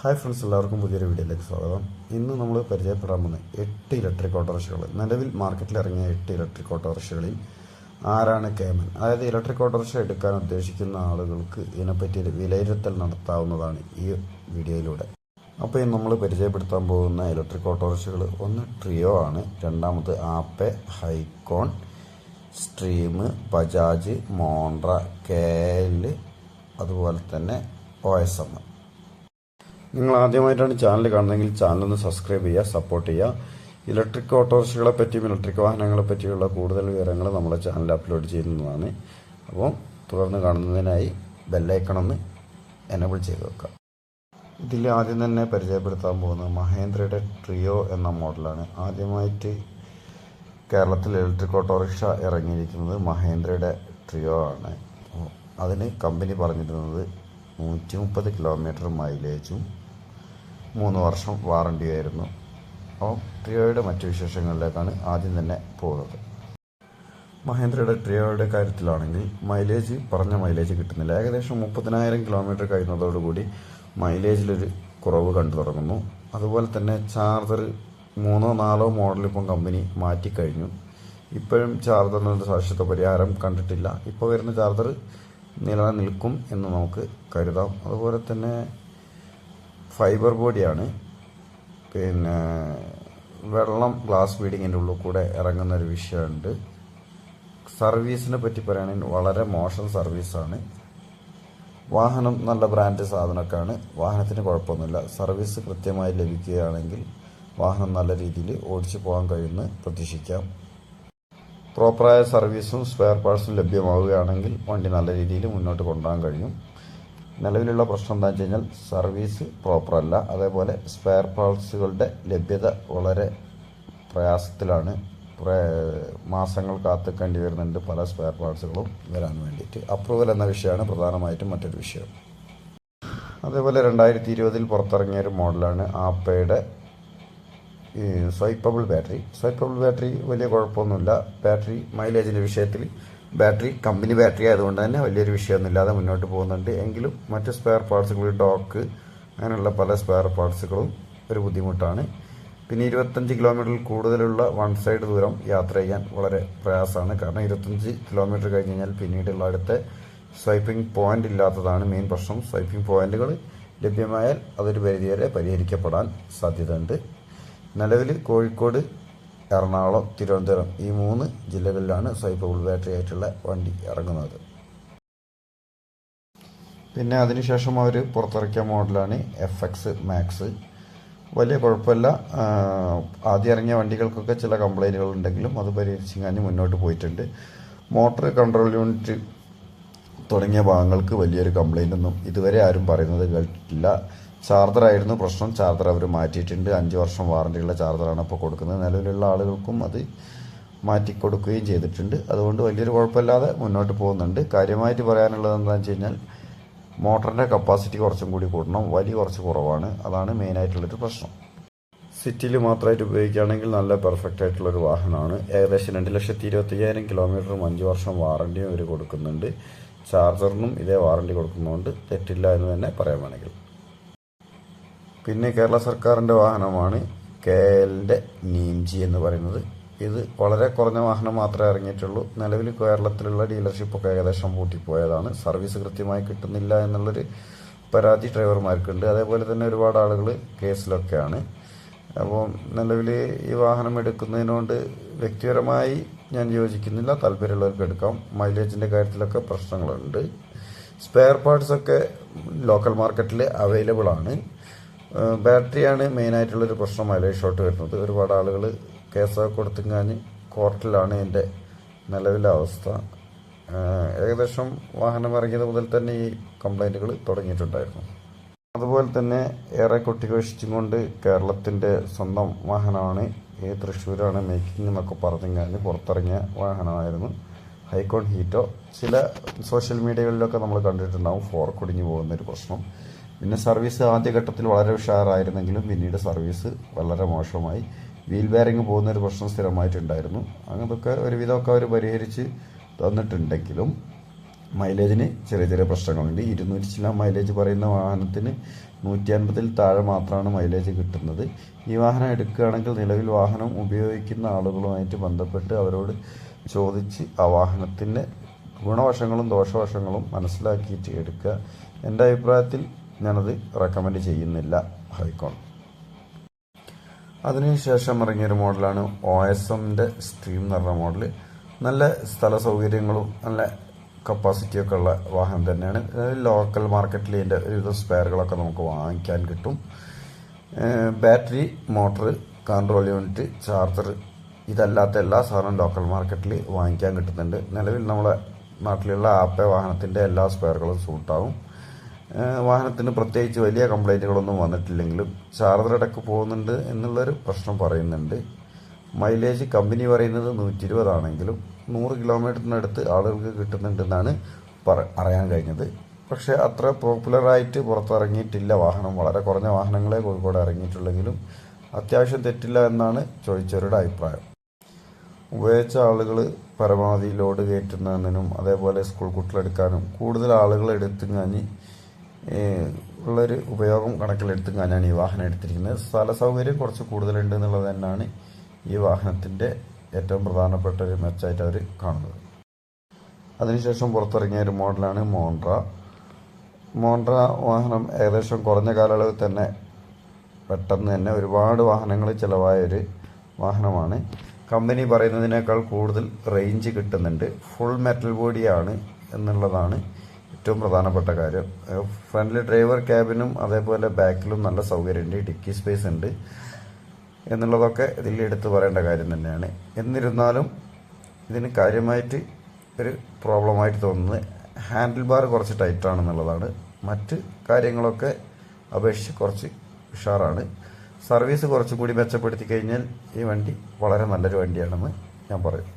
Hi friends എല്ലാവർക്കും പുതിയൊരു വീഡിയോയിലേക്ക് സ്വാഗതം. ഇന്ന് നമ്മൾ പരിചയപ്പെടാൻ പോകുന്ന എട്ട് ഇലക്ട്രിക് ഓട്ടോറിക്ഷകൾ നിലവിൽ മാർക്കറ്റിൽ ഇറങ്ങിയ എട്ട് ഇലക്ട്രിക് ഓട്ടോറിക്ഷകളിൽ ആരാണ് കേമൻ? അതായത് ഇലക്ട്രിക് ഓട്ടോറിക്ഷ എടുക്കാൻ ഉദ്ദേശിക്കുന്ന ആളുകൾക്ക് ഇതിനെപ്പറ്റി ഒരു വിലയിരുത്തൽ നടത്താവുന്നതാണ് ഈ വീഡിയോയിലൂടെ. അപ്പോൾ ഇന്ന് നമ്മൾ പരിചയപ്പെടുത്താൻ പോകുന്ന ഇലക്ട്രിക് ഓട്ടോറിക്ഷകൾ ഒന്ന് ട്രിയോ ആണ് രണ്ടാമത് ആപ്പെ ഹൈക്കോൺ സ്ട്രീം ബജാജ് മോണ്ട്ര കെ അതുപോലെ തന്നെ ഒ എസ് എം. നിങ്ങൾ ആദ്യമായിട്ടാണ് ചാനൽ കാണുന്നതെങ്കിൽ ചാനൽ ഒന്ന് സബ്സ്ക്രൈബ് ചെയ്യുക സപ്പോർട്ട് ചെയ്യുക. ഇലക്ട്രിക് ഓട്ടോറിക്ഷകളെ പറ്റിയും ഇലക്ട്രിക് വാഹനങ്ങളെ പറ്റിയുള്ള കൂടുതൽ വിവരങ്ങൾ നമ്മുടെ ചാനൽ അപ്ലോഡ് ചെയ്യുന്നതാണ്. അപ്പോൾ തുടർന്ന് കാണുന്നതിനായി ബെല്ലൈക്കണമെന്ന് എനബിൾ ചെയ്ത് വെക്കുക. ഇതിൽ ആദ്യം തന്നെ പരിചയപ്പെടുത്താൻ പോകുന്നത് മഹേന്ദ്രയുടെ ട്രിയോ എന്ന മോഡലാണ്. ആദ്യമായിട്ട് കേരളത്തിൽ ഇലക്ട്രിക് ഓട്ടോറിക്ഷ ഇറങ്ങിയിരിക്കുന്നത് മഹേന്ദ്രയുടെ ട്രിയോ ആണ്. അതിന് കമ്പനി പറഞ്ഞിരുന്നത് നൂറ്റി മുപ്പത് കിലോമീറ്റർ മൈലേജും മൂന്ന് വർഷം വാറണ്ടിയായിരുന്നു അപ്പോൾ ട്രിയോയുടെ മറ്റു വിശേഷങ്ങളിലേക്കാണ് ആദ്യം തന്നെ പോകുന്നത്. മഹേന്ദ്രയുടെ ട്രിയോയുടെ കാര്യത്തിലാണെങ്കിൽ മൈലേജ് പറഞ്ഞ മൈലേജ് കിട്ടുന്നില്ല. ഏകദേശം മുപ്പതിനായിരം കിലോമീറ്റർ കഴിയുന്നതോടുകൂടി മൈലേജിലൊരു കുറവ് കണ്ടു തുടങ്ങുന്നു. അതുപോലെ തന്നെ ചാർജർ മൂന്നോ നാലോ മോഡൽ ഇപ്പം കമ്പനി മാറ്റിക്കഴിഞ്ഞു. ഇപ്പോഴും ചാർജറിനൊരു ശാശ്വത പരിഹാരം കണ്ടിട്ടില്ല. ഇപ്പോൾ വരുന്ന ചാർജർ നിലനിൽക്കും എന്ന് നമുക്ക് കരുതാം. അതുപോലെ തന്നെ ഫൈബർ ബോഡിയാണ് പിന്നെ വെള്ളം ഗ്ലാസ് ഫീഡിങ്ങിന്റെ ഉള്ളിൽ കൂടെ ഇറങ്ങുന്ന ഒരു വിഷയമുണ്ട്. സർവീസിനെ പറ്റി പറയുകയാണെങ്കിൽ വളരെ മോശം സർവീസാണ് വാഹനം നല്ല ബ്രാൻഡ് സാധനമൊക്കെയാണ്. വാഹനത്തിന് കുഴപ്പമൊന്നുമില്ല. സർവീസ് കൃത്യമായി ലഭിക്കുകയാണെങ്കിൽ വാഹനം നല്ല രീതിയിൽ ഓടിച്ചു പോകാൻ കഴിയുമെന്ന് പ്രതീക്ഷിക്കാം. പ്രോപ്പറായ സർവീസും സ്പെയർ പാർട്സും ലഭ്യമാവുകയാണെങ്കിൽ വണ്ടി നല്ല രീതിയിൽ മുന്നോട്ട് കൊണ്ടുപോകാൻ കഴിയും. നിലവിലുള്ള പ്രശ്നം എന്താണെന്ന് വെച്ച് കഴിഞ്ഞാൽ സർവീസ് പ്രോപ്പറല്ല അതേപോലെ സ്പെയർ പാർട്സുകളുടെ ലഭ്യത വളരെ പ്രയാസത്തിലാണ്. പ്രേ- മാസങ്ങൾ കാത്തിക്കേണ്ടി വരുന്നുണ്ട് പല സ്പെയർ പാർട്സുകളും വരാൻ വേണ്ടിയിട്ട്. അപ്രൂവൽ എന്ന വിഷയമാണ് പ്രധാനമായിട്ടും മറ്റൊരു വിഷയം. അതേപോലെ രണ്ടായിരത്തി ഇരുപതിൽ പുറത്തിറങ്ങിയ ഒരു മോഡലാണ് ആപ്പയുടെ സ്വൈപ്പബിൾ ബാറ്ററി. സ്വൈപ്പബിൾ ബാറ്ററി വലിയ കുഴപ്പമൊന്നുമില്ല. ബാറ്ററി മൈലേജിന്റെ വിഷയത്തിൽ ബാറ്ററി കമ്പനി ബാറ്ററി ആയതുകൊണ്ട് തന്നെ വലിയൊരു വിഷയമൊന്നുമില്ലാതെ മുന്നോട്ട് പോകുന്നുണ്ട്. എങ്കിലും മറ്റ് സ്പെയർ പാർട്സുകൾ ഡോക്ക് അങ്ങനെയുള്ള പല സ്പെയർ പാർട്സുകളും ഒരു ബുദ്ധിമുട്ടാണ്. പിന്നെ ഇരുപത്തഞ്ച് കിലോമീറ്ററിൽ കൂടുതലുള്ള വൺ സൈഡ് ദൂരം യാത്ര ചെയ്യാൻ വളരെ പ്രയാസമാണ്. കാരണം ഇരുപത്തഞ്ച് കിലോമീറ്റർ കഴിഞ്ഞ് കഴിഞ്ഞാൽ പിന്നീടുള്ള അടുത്ത സ്വൈപ്പിംഗ് പോയിന്റ് ഇല്ലാത്തതാണ് മെയിൻ പ്രശ്നം. സ്വൈപ്പിംഗ് പോയിന്റുകൾ ലഭ്യമായാൽ അതൊരു പരിധിവരെ പരിഹരിക്കപ്പെടാൻ സാധ്യതയുണ്ട്. നിലവിൽ കോഴിക്കോട് എറണാകുളം തിരുവനന്തപുരം ഈ മൂന്ന് ജില്ലകളിലാണ് സ്വൈപ്പബിൾ ബാറ്ററി ആയിട്ടുള്ള വണ്ടി ഇറങ്ങുന്നത്. പിന്നെ അതിനുശേഷം അവർ പുറത്തിറക്കിയ മോഡലാണ് എഫ് എക്സ് മാക്സ് വലിയ കുഴപ്പമില്ല. ആദ്യം ഇറങ്ങിയ വണ്ടികൾക്കൊക്കെ ചില കംപ്ലൈന്റുകൾ ഉണ്ടെങ്കിലും അത് പരിഹരിച്ചിങ്ങാഞ്ഞ് മുന്നോട്ട് പോയിട്ടുണ്ട്. മോട്ടോർ കൺട്രോൾ യൂണിറ്റ് തുടങ്ങിയ ഭാഗങ്ങൾക്ക് വലിയൊരു കംപ്ലൈന്റ് ഒന്നും ഇതുവരെ ആരും പറയുന്നത് കേട്ടിട്ടില്ല. ചാർജറായിരുന്നു പ്രശ്നം. ചാർജർ അവർ മാറ്റിയിട്ടുണ്ട്. അഞ്ച് വർഷം വാറണ്ടിയുള്ള ചാർജറാണ് ഇപ്പോൾ കൊടുക്കുന്നത്. നിലവിലുള്ള ആളുകൾക്കും അത് മാറ്റി കൊടുക്കുകയും ചെയ്തിട്ടുണ്ട്. അതുകൊണ്ട് വലിയൊരു കുഴപ്പമില്ലാതെ മുന്നോട്ട് പോകുന്നുണ്ട്. കാര്യമായിട്ട് പറയാനുള്ളത് എന്താണെന്ന് വെച്ച് കഴിഞ്ഞാൽ മോട്ടറിന്റെ കപ്പാസിറ്റി കുറച്ചും കൂടി കൂടണം. വലി കുറച്ച് കുറവാണ്. അതാണ് മെയിനായിട്ടുള്ളൊരു പ്രശ്നം. സിറ്റിയിൽ മാത്രമായിട്ട് ഉപയോഗിക്കുകയാണെങ്കിൽ നല്ല പെർഫെക്റ്റ് ആയിട്ടുള്ളൊരു വാഹനമാണ്. ഏകദേശം രണ്ട് ലക്ഷത്തി ഇരുപത്തയ്യായിരം കിലോമീറ്ററും അഞ്ച് വർഷം വാറണ്ടിയും ഇവർ കൊടുക്കുന്നുണ്ട്. ചാർജറിനും ഇതേ വാറണ്ടി കൊടുക്കുന്നതുകൊണ്ട് തെറ്റില്ല എന്ന് തന്നെ പറയാൻ വേണമെങ്കിൽ. പിന്നെ കേരള സർക്കാരിന്റെ വാഹനമാണ് കെ എല്ലിന്റെ നീംജി എന്ന് പറയുന്നത്. ഇത് വളരെ കുറഞ്ഞ വാഹനം മാത്രമേ ഇറങ്ങിയിട്ടുള്ളൂ. നിലവിൽ കേരളത്തിലുള്ള ഡീലർഷിപ്പൊക്കെ ഏകദേശം പൂട്ടിപ്പോയതാണ്. സർവീസ് കൃത്യമായി കിട്ടുന്നില്ല എന്നുള്ളൊരു പരാതി ഡ്രൈവർമാർക്കുണ്ട്. അതേപോലെ തന്നെ ഒരുപാട് ആളുകൾ കേസിലൊക്കെയാണ്. അപ്പോൾ നിലവിൽ ഈ വാഹനം എടുക്കുന്നതിനോട് വ്യക്തിപരമായി ഞാൻ യോജിക്കുന്നില്ല. താല്പര്യമുള്ളവർക്ക് എടുക്കാം. മൈലേജിന്റെ കാര്യത്തിലൊക്കെ പ്രശ്നങ്ങളുണ്ട്. സ്പെയർ പാർട്സൊക്കെ ലോക്കൽ മാർക്കറ്റിൽ അവൈലബിൾ ആണ് ബാറ്ററിയാണ് മെയിനായിട്ടുള്ളൊരു പ്രശ്നം മൈലേജ് ഷോട്ട് വരുന്നത്. ഒരുപാട് ആളുകൾ കേസൊക്കെ കൊടുത്തിങ്ങാഞ്ഞ് കോർട്ടിലാണ് എന്റെ നിലവിലെ അവസ്ഥ. ഏകദേശം വാഹനം ഇറങ്ങിയത് മുതൽ തന്നെ ഈ കംപ്ലൈന്റുകൾ തുടങ്ങിയിട്ടുണ്ടായിരുന്നു. അതുപോലെ തന്നെ ഏറെ കൊട്ടിഘോഷിച്ചും കൊണ്ട് കേരളത്തിന്റെ സ്വന്തം വാഹനമാണ് ഈ തൃശ്ശൂരാണ് മേക്കിംഗ് എന്നൊക്കെ പറഞ്ഞിങ്ങാഞ്ഞ് പുറത്തിറങ്ങിയ വാഹനമായിരുന്നു. ഹൈക്കോൺ ഹീറ്റോ. ചില സോഷ്യൽ മീഡിയകളിലൊക്കെ നമ്മൾ കണ്ടിട്ടുണ്ടാവും ഫോർ കുടിഞ്ഞു പോകുന്നൊരു പ്രശ്നം. പിന്നെ സർവീസ് ആദ്യഘട്ടത്തിൽ വളരെ ഉഷാറായിരുന്നെങ്കിലും പിന്നീട് സർവീസ് വളരെ മോശമായി. വീൽ ബാരിങ് പോകുന്നൊരു പ്രശ്നം സ്ഥിരമായിട്ടുണ്ടായിരുന്നു. അങ്ങനത്തൊക്കെ ഒരുവിധമൊക്കെ അവർ പരിഹരിച്ച് തന്നിട്ടുണ്ടെങ്കിലും മൈലേജിന് ചെറിയ ചെറിയ പ്രശ്നങ്ങളുണ്ട്. ഇരുന്നൂറ്റി ചില മൈലേജ് പറയുന്ന വാഹനത്തിന് നൂറ്റി അൻപതിൽ താഴെ മാത്രമാണ് മൈലേജ് കിട്ടുന്നത്. ഈ വാഹനം എടുക്കുകയാണെങ്കിൽ നിലവിൽ വാഹനം ഉപയോഗിക്കുന്ന ആളുകളുമായിട്ട് ബന്ധപ്പെട്ട് അവരോട് ചോദിച്ച് ആ വാഹനത്തിന്റെ ഗുണവശങ്ങളും ദോഷവശങ്ങളും മനസ്സിലാക്കിയിട്ട് എടുക്കുക. എന്റെ അഭിപ്രായത്തിൽ ഞാനത് റെക്കമെൻഡ് ചെയ്യുന്നില്ല. ഹൈക്കോൺ അതിനുശേഷം ഇറങ്ങിയൊരു മോഡലാണ് ഒ എസ് എമ്മിന്റെ സ്ട്രീം എന്ന് പറഞ്ഞ മോഡൽ നല്ല സ്ഥല സൗകര്യങ്ങളും നല്ല കപ്പാസിറ്റിയൊക്കെ ഉള്ള വാഹനം തന്നെയാണ്. ലോക്കൽ മാർക്കറ്റിൽ ഇതിന്റെ ഒരുവിധ സ്പെയറുകളൊക്കെ നമുക്ക് വാങ്ങിക്കാൻ കിട്ടും. Battery motor control unit charger ഇതല്ലാത്ത എല്ലാ സാധനവും ലോക്കൽ മാർക്കറ്റിൽ വാങ്ങിക്കാൻ കിട്ടുന്നുണ്ട്. നിലവിൽ നമ്മളെ നാട്ടിലുള്ള ആപ്പെ വാഹനത്തിന്റെ എല്ലാ സ്പെയറുകളും സൂട്ടാവും വാഹനത്തിന് പ്രത്യേകിച്ച് വലിയ കംപ്ലൈന്റുകളൊന്നും വന്നിട്ടില്ലെങ്കിലും ചാർജറടക്ക് പോകുന്നുണ്ട് എന്നുള്ളൊരു പ്രശ്നം പറയുന്നുണ്ട്. മൈലേജ് കമ്പനി പറയുന്നത് നൂറ്റി ഇരുപതാണെങ്കിലും നൂറ് കിലോമീറ്ററിനടുത്ത് ആളുകൾക്ക് കിട്ടുന്നുണ്ടെന്നാണ് പറ അറിയാൻ കഴിഞ്ഞത്. പക്ഷേ അത്ര പോപ്പുലറായിട്ട് പുറത്തിറങ്ങിയിട്ടില്ല വാഹനം. വളരെ കുറഞ്ഞ വാഹനങ്ങളെ കോഴിക്കോട് ഇറങ്ങിയിട്ടുള്ളെങ്കിലും അത്യാവശ്യം തെറ്റില്ല എന്നാണ് ചോദിച്ചവരുടെ അഭിപ്രായം. ഉപയോഗിച്ച ആളുകൾ പരമാവധി ലോഡ് കയറ്റുന്നതിനും അതേപോലെ സ്കൂൾ കുട്ടികളെടുക്കാനും കൂടുതൽ ആളുകളെടുത്തു കഴിഞ്ഞ് ഉള്ളൊരു ഉപയോഗം കണക്കിലെടുത്ത് കാഞ്ഞാണ് ഈ വാഹനം എടുത്തിരിക്കുന്നത്. സ്ഥല സൗകര്യം കുറച്ച് കൂടുതലുണ്ട് എന്നുള്ളത് തന്നെയാണ് ഈ വാഹനത്തിന്റെ ഏറ്റവും പ്രധാനപ്പെട്ട ഒരു മെച്ചമായിട്ട് അവർ കാണുന്നത്. അതിനുശേഷം പുറത്തിറങ്ങിയ ഒരു മോഡലാണ് മോണ്ട്ര. മോണ്ട്ര വാഹനം ഏകദേശം കുറഞ്ഞ കാലയളവിൽ തന്നെ പെട്ടെന്ന് തന്നെ ഒരുപാട് വാഹനങ്ങൾ ചിലവായ ഒരു വാഹനമാണ്. കമ്പനി പറയുന്നതിനേക്കാൾ കൂടുതൽ റേഞ്ച് കിട്ടുന്നുണ്ട്. ഫുൾ മെറ്റൽ ബോഡിയാണ് എന്നുള്ളതാണ് ഏറ്റവും പ്രധാനപ്പെട്ട കാര്യം. ഫ്രണ്ടിൽ ഡ്രൈവർ ക്യാബിനും അതേപോലെ ബാക്കിലും നല്ല സൗകര്യമുണ്ട്. ഡിക്കി സ്പേസ് ഉണ്ട്. എന്നുള്ളതൊക്കെ ഇതിൽ എടുത്തു പറയേണ്ട കാര്യം തന്നെയാണ്. എന്നിരുന്നാലും ഇതിന് കാര്യമായിട്ട് ഒരു പ്രോബ്ലമായിട്ട് തോന്നുന്നത് ഹാൻഡിൽ ബാർ കുറച്ച് ടൈറ്റാണെന്നുള്ളതാണ് മറ്റ് കാര്യങ്ങളൊക്കെ അപേക്ഷിച്ച് കുറച്ച് ഉഷാറാണ്. സർവീസ് കുറച്ചും കൂടി മെച്ചപ്പെടുത്തി കഴിഞ്ഞാൽ ഈ വണ്ടി വളരെ നല്ലൊരു വണ്ടിയാണെന്ന് ഞാൻ പറയും.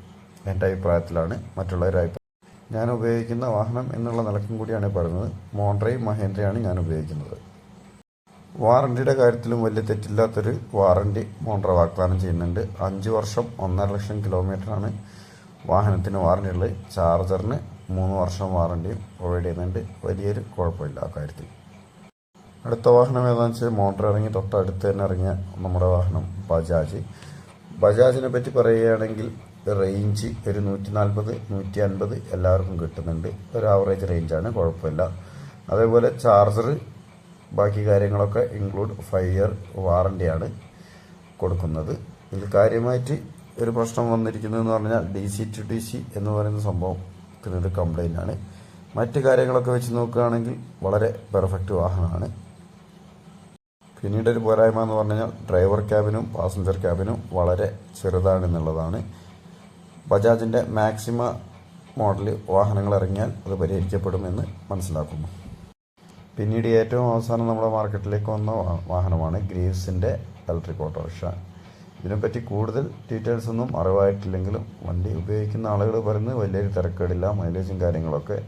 എന്റെ അഭിപ്രായത്തിലാണ്. മറ്റുള്ളവരുടെ അഭിപ്രായം ഞാൻ ഉപയോഗിക്കുന്ന വാഹനം എന്നുള്ള നിലക്കും കൂടിയാണ് പറയുന്നത്. മോണ്ട്രയും മഹേന്ദ്രയാണ് ഞാൻ ഉപയോഗിക്കുന്നത് വാറണ്ടിയുടെ കാര്യത്തിലും വലിയ തെറ്റില്ലാത്തൊരു വാറണ്ടി മോണ്ട്ര വാഗ്ദാനം ചെയ്യുന്നുണ്ട്. അഞ്ച് വർഷം ഒന്നര ലക്ഷം കിലോമീറ്ററാണ് വാഹനത്തിന് വാറണ്ടി ഉള്ളത് ചാർജറിന് മൂന്ന് വർഷം വാറണ്ടിയും പ്രൊവൈഡ് ചെയ്യുന്നുണ്ട്. വലിയൊരു കുഴപ്പമില്ല ആ കാര്യത്തിൽ. അടുത്ത വാഹനം ഏതാണെന്ന് വെച്ചാൽ മോട്ടർ ഇറങ്ങി തൊട്ടടുത്ത് തന്നെ ഇറങ്ങിയ നമ്മുടെ വാഹനം ബജാജ്. ബജാജിനെ പറ്റി പറയുകയാണെങ്കിൽ റേഞ്ച് ഒരു നൂറ്റി നാൽപ്പത് നൂറ്റി അൻപത് എല്ലാവർക്കും കിട്ടുന്നുണ്ട്. ഒരു ആവറേജ് റേഞ്ചാണ് കുഴപ്പമില്ല. അതേപോലെ ചാർജർ ബാക്കി കാര്യങ്ങളൊക്കെ ഇൻക്ലൂഡ് ഫൈവ് ഇയർ വാറണ്ടിയാണ് കൊടുക്കുന്നത്. ഇതിൽ കാര്യമായിട്ട് ഒരു പ്രശ്നം വന്നിരിക്കുന്നതെന്ന് പറഞ്ഞാൽ D C to D C എന്ന് പറയുന്ന സംഭവത്തിനൊരു കംപ്ലൈന്റ് ആണ്. മറ്റ് കാര്യങ്ങളൊക്കെ വെച്ച് നോക്കുകയാണെങ്കിൽ വളരെ പെർഫെക്റ്റ് വാഹനമാണ്. പിന്നീട് ഒരു പോരായ്മ എന്ന് പറഞ്ഞു കഴിഞ്ഞാൽ ഡ്രൈവർ ക്യാബിനും പാസഞ്ചർ ക്യാബിനും വളരെ ചെറുതാണെന്നുള്ളതാണ് ബജാജിന്റെ മാക്സിമ മോഡൽ വാഹനങ്ങൾ ഇറങ്ങിയാൽ അത് പരിഹരിക്കപ്പെടുമെന്ന് മനസ്സിലാക്കുന്നു. പിന്നീട് ഏറ്റവും അവസാനം നമ്മുടെ മാർക്കറ്റിലേക്ക് വന്ന വാഹനമാണ് ഗ്രീവ്സിന്റെ ഇലക്ട്രിക് ഓട്ടോറിക്ഷ. ഇതിനെപ്പറ്റി കൂടുതൽ ഡീറ്റെയിൽസ് ഒന്നും അറിവായിട്ടില്ലെങ്കിലും വണ്ടി ഉപയോഗിക്കുന്ന ആളുകൾ പറയുന്നത് വലിയൊരു തിരക്കേടില്ല മൈലേജും കാര്യങ്ങളൊക്കെ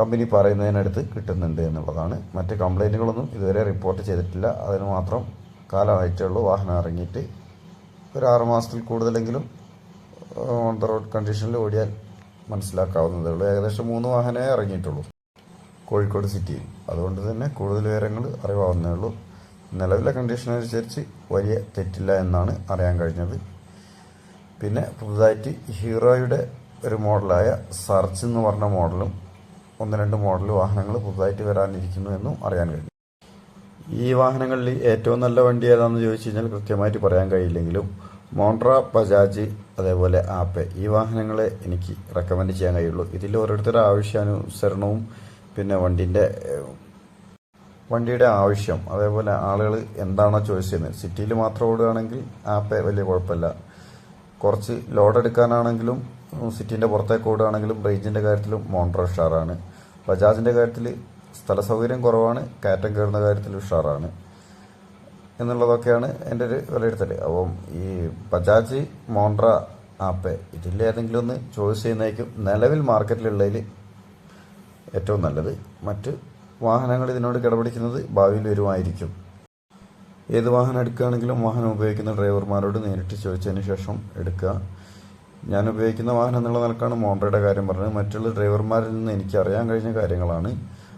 കമ്പനി പറയുന്നതിനടുത്ത് കിട്ടുന്നുണ്ട് എന്നുള്ളതാണ്. മറ്റ് കംപ്ലൈന്റുകളൊന്നും ഇതുവരെ റിപ്പോർട്ട് ചെയ്തിട്ടില്ല. അതിന് മാത്രം കാലമായിട്ടേ ഉള്ളൂ വാഹനം ഇറങ്ങിയിട്ട്. ഒരു ആറ് മാസത്തിൽ കൂടുതലെങ്കിലും ഓൺ ദ റോഡ് കണ്ടീഷനിൽ ഓടിയാൽ മനസ്സിലാക്കാവുന്നതേ ഉള്ളൂ ഏകദേശം മൂന്ന് വാഹനമേ ഇറങ്ങിയിട്ടുള്ളൂ കോഴിക്കോട് സിറ്റിയിൽ. അതുകൊണ്ട് തന്നെ കൂടുതൽ വിവരങ്ങൾ അറിയാവുന്നേ ഉള്ളൂ. നിലവിലെ കണ്ടീഷൻ അനുസരിച്ച് വലിയ തെറ്റില്ല എന്നാണ് അറിയാൻ കഴിഞ്ഞത്. പിന്നെ പുതുതായിട്ട് ഹീറോയുടെ ഒരു മോഡലായ സർച്ച് എന്ന് പറഞ്ഞ മോഡലും ഒന്ന് രണ്ട് മോഡൽ വാഹനങ്ങൾ പുതുതായിട്ട് വരാനിരിക്കുന്നു എന്നും അറിയാൻ കഴിഞ്ഞു. ഈ വാഹനങ്ങളിൽ ഏറ്റവും നല്ല വണ്ടി ഏതാണെന്ന് ചോദിച്ചു കഴിഞ്ഞാൽ കൃത്യമായിട്ട് പറയാൻ കഴിയില്ലെങ്കിലും മോണ്ട്ര ബജാജ് അതേപോലെ ആപ്പ്. ഈ വാഹനങ്ങളെ എനിക്ക് റെക്കമെൻഡ് ചെയ്യാൻ കഴിയുള്ളൂ. ഇതിൽ ഓരോരുത്തരുടെ ആവശ്യാനുസരണവും പിന്നെ വണ്ടിന്റെ വണ്ടിയുടെ ആവശ്യം അതേപോലെ ആളുകൾ എന്താണോ ചോയ്സ് ചെയ്യുന്നത്. സിറ്റിയിൽ മാത്രം ഓടുകയാണെങ്കിൽ ആപ്പ് വലിയ കുഴപ്പമില്ല. കുറച്ച് ലോഡ് എടുക്കാനാണെങ്കിലും സിറ്റിന്റെ പുറത്തേക്ക് ഓടുകയാണെങ്കിലും റേഞ്ചിന്റെ കാര്യത്തിലും മോണ്ടർ ഉഷാറാണ്. ബജാജിന്റെ കാര്യത്തിൽ സ്ഥല സൗകര്യം കുറവാണ് കയറ്റം കയറുന്ന കാര്യത്തിൽ ഉഷാറാണ്. എന്നുള്ളതൊക്കെയാണ് എന്റെ ഒരു വിലയിരുത്തൽ അപ്പം ഈ ബജാജ് മോണ്ട്ര ആപ്പ് ഇതിൽ ഏതെങ്കിലും ഒന്ന് ചോയ്സ് ചെയ്യുന്നതായിരിക്കും നിലവിൽ മാർക്കറ്റിലുള്ളതിൽ ഏറ്റവും നല്ലത്. മറ്റ് വാഹനങ്ങൾ ഇതിനോട് കിടപിടിക്കുന്നത് ഭാവിയിൽ വരുമായിരിക്കും. ഏത് വാഹനം എടുക്കുകയാണെങ്കിലും വാഹനം ഉപയോഗിക്കുന്ന ഡ്രൈവർമാരോട് നേരിട്ട് ചോദിച്ചതിന് ശേഷം എടുക്കുക. ഞാൻ ഉപയോഗിക്കുന്ന വാഹനം എന്നുള്ള നിലക്കാണ് മോണ്ടയുടെ കാര്യം പറഞ്ഞത്. മറ്റുള്ള ഡ്രൈവർമാരിൽ നിന്ന് എനിക്ക് അറിയാൻ കഴിഞ്ഞ കാര്യങ്ങളാണ്.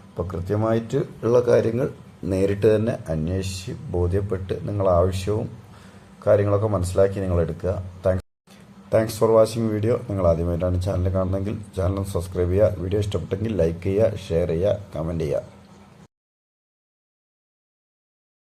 അപ്പോൾ കൃത്യമായിട്ട് ഉള്ള കാര്യങ്ങൾ നേരിട്ട് തന്നെ അന്വേഷിച്ച് ബോധ്യപ്പെട്ട് നിങ്ങൾ ആവശ്യവും കാര്യങ്ങളൊക്കെ മനസ്സിലാക്കി നിങ്ങൾ എടുക്കുക. Thanks thanks for watching video നിങ്ങൾ ആദ്യമായിട്ടാണ് ചാനൽ കാണുന്നതെങ്കിൽ ചാനൽ സബ്സ്ക്രൈബ് ചെയ്യുക. വീഡിയോ ഇഷ്ടപ്പെട്ടെങ്കിൽ ലൈക്ക് ചെയ്യുക ഷെയർ ചെയ്യുക കമന്റ് ചെയ്യുക.